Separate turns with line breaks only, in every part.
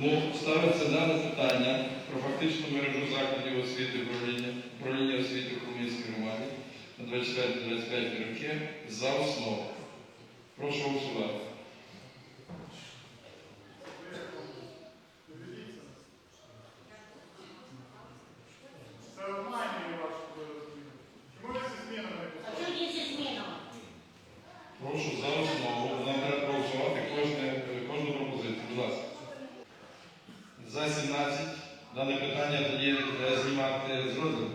Тому ставиться дане питання про фактичну мережу закладів освіти управління, управління освіти в Хмельницькій громаді на 24-25 роки за основу. Прошу голосувати.
Це обманює вашу зміну. Чому ви зі змінами не
А
поставили?
що є зі змінами?
Прошу за основу. Нам треба проголосувати кожне, кожну пропозицію. Будь ласка. За 17. Дане питання тоді е, знімати з розгляду.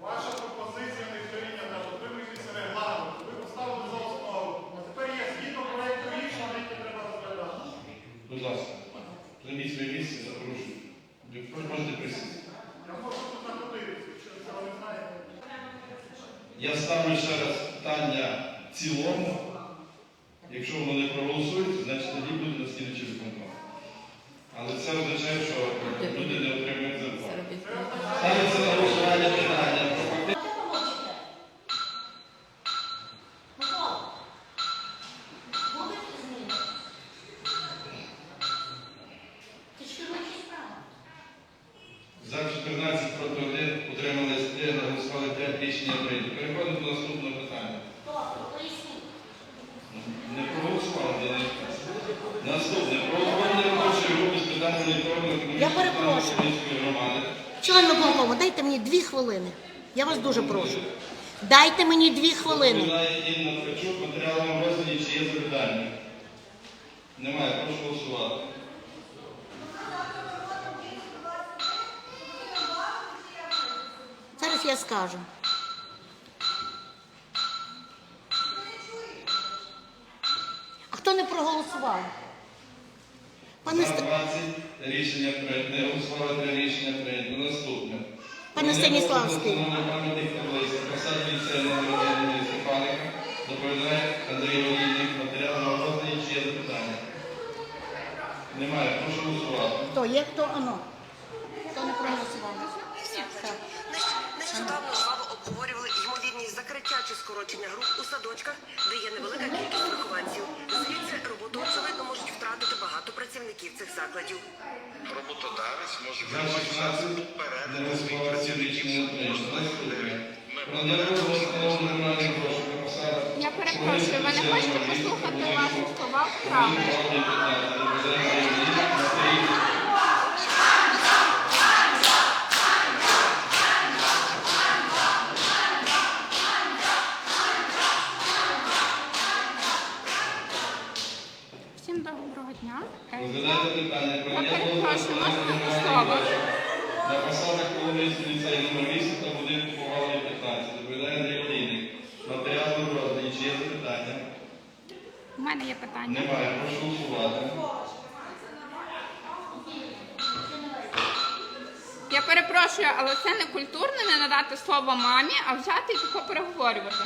Ваша пропозиція не прийнята, дотримуйтеся регламенту. Ви поставили за основу. А тепер є згідно проєкту рішення, яке треба розглядати.
Будь ласка. Займіть своє місце, запрошую. Можете присісти.
Я можу тут знаходитися, якщо цього не знаєте.
Я ставлю ще раз питання в цілому. Якщо воно не проголосується, значить тоді буде на слідчий виконком. Але це означає, що люди
Член виконкому, дайте мені дві хвилини. Я вас дуже прошу. Дайте мені дві хвилини.
Чи є запитання? Немає, прошу голосувати.
Зараз я скажу. А хто не проголосував? Пане, Ст-
20 рішення прийнято. Не рішення прийнято. Наступне.
Пане Станіславський.
Пам'ятних таблиць на посаді ліцею номер 1 імені Стефаника. Доповідає Андрій Олійник, матеріалам роздані, чи є запитання? Немає, прошу голосувати.
хто є, хто оно? Хто не проголосував? Так.
Нещодавно жваво обговорювали ймовірність закриття чи скорочення груп у садочках, де є невелика кількість вихованців. Закладів.
Роботодавець може
За
вимагати
16
перегляду
не
своїх працівників.
Я перепрошую, ви не хочете послухати ваші слова вправо? Всім доброго дня.
Надання
перепрошую,
дозволу
можна
на посадах Коломийський ліцей номер 8 та будинку Повалення 15. Доповідає Андрій Олійник. Матеріали роздані. Чи є запитання?
У мене є питання.
Немає. Прошу голосувати.
Я перепрошую, але це не культурно не надати слово мамі, а взяти і тако переговорювати.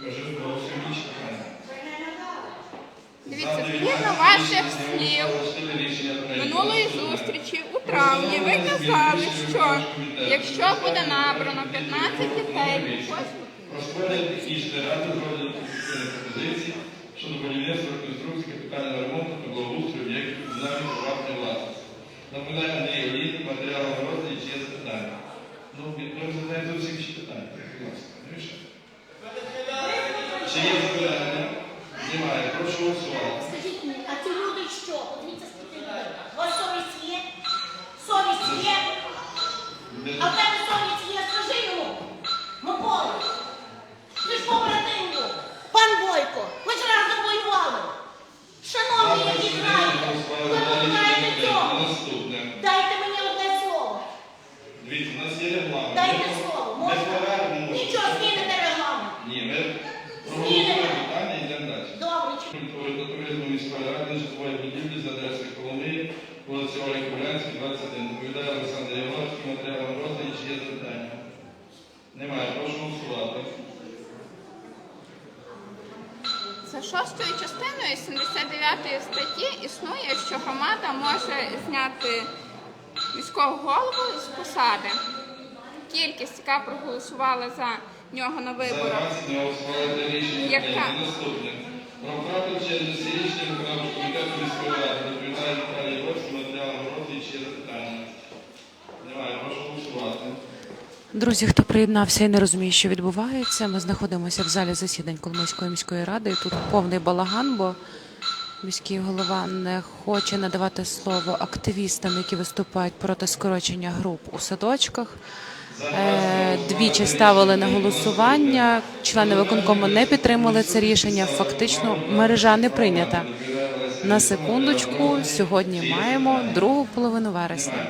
Ми вже голосуємо інші питання.
Дивіться,
За
згідно ваших слів, минулої зустрічі у травні ви казали, що якщо буде набрано 15 дітей,
щодо будівництва реконструкції капітального ремонту та благоустрою об'єктів комунальної приватної власності. Наповідає Андрій Олійник, матеріалами роздані, чи є запитання. Ну, ми розглядаємо зовсім інші питання. Будь ласка, не мішайте. Чи є запитання? Немає. Прошу голосувати.
Скажіть мені, а ці люди що? Подивіться, скільки людей. У вас совість є? Совість є? А в тебе совість є? Скажи йому. Микола. Ти ж побратим був. Пан Бойко. Ви ж разом воювали. Шановні, які знаєте, ви знаєте цього.
Наступне.
Дайте мені одне слово.
Дивіться, у нас є регламент.
Дайте слово.
Ми
Можна?
повернемо.
Нічого, зміните регламент.
Ні, ми проголосуємо питання і йдемо далі.
Добре, чи
Культури та туризму міської ради житлової будівлі за адресою Коломиї, вулиця Олі Кулянській, 21. Доповідає Олександр Яворський, матеріалом роздані, чи є запитання? Немає, прошу голосувати.
За шостою частиною 79 статті існує, що громада може зняти міського голову з посади кількість, яка проголосувала за нього на виборах.
Яка? Про правду через річні
комітету
міської ради доповідає Наталія Ворсина для роботи ще запитання. Немає, прошу голосувати.
Друзі, хто приєднався і не розуміє, що відбувається. Ми знаходимося в залі засідань Коломийської міської ради. і Тут повний балаган, бо міський голова не хоче надавати слово активістам, які виступають проти скорочення груп у садочках. Е, Двічі ставили на голосування. Члени виконкому не підтримали це рішення. Фактично, мережа не прийнята. На секундочку, сьогодні маємо другу половину вересня.